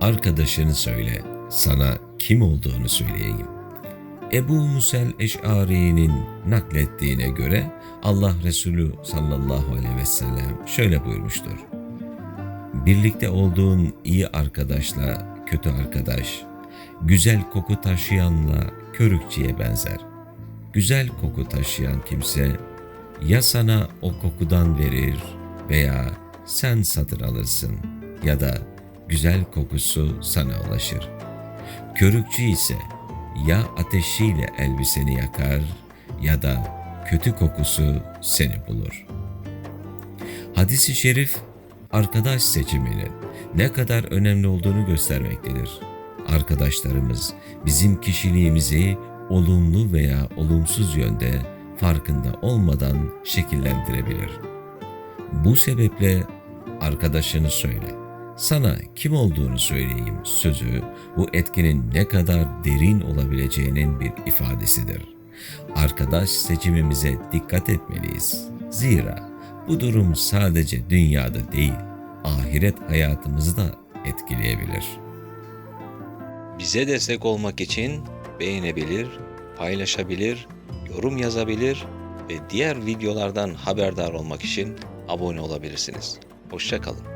Arkadaşını söyle, sana kim olduğunu söyleyeyim. Ebu Musel Eş'ari'nin naklettiğine göre Allah Resulü sallallahu aleyhi ve sellem şöyle buyurmuştur. Birlikte olduğun iyi arkadaşla kötü arkadaş, güzel koku taşıyanla körükçüye benzer. Güzel koku taşıyan kimse ya sana o kokudan verir veya sen satın alırsın ya da güzel kokusu sana ulaşır. Körükçü ise ya ateşiyle elbiseni yakar ya da kötü kokusu seni bulur. Hadis-i şerif arkadaş seçiminin ne kadar önemli olduğunu göstermektedir. Arkadaşlarımız bizim kişiliğimizi olumlu veya olumsuz yönde farkında olmadan şekillendirebilir. Bu sebeple arkadaşını söyle. Sana kim olduğunu söyleyeyim sözü bu etkinin ne kadar derin olabileceğinin bir ifadesidir. Arkadaş seçimimize dikkat etmeliyiz. Zira bu durum sadece dünyada değil, ahiret hayatımızı da etkileyebilir. Bize destek olmak için beğenebilir, paylaşabilir, yorum yazabilir ve diğer videolardan haberdar olmak için abone olabilirsiniz. Hoşçakalın.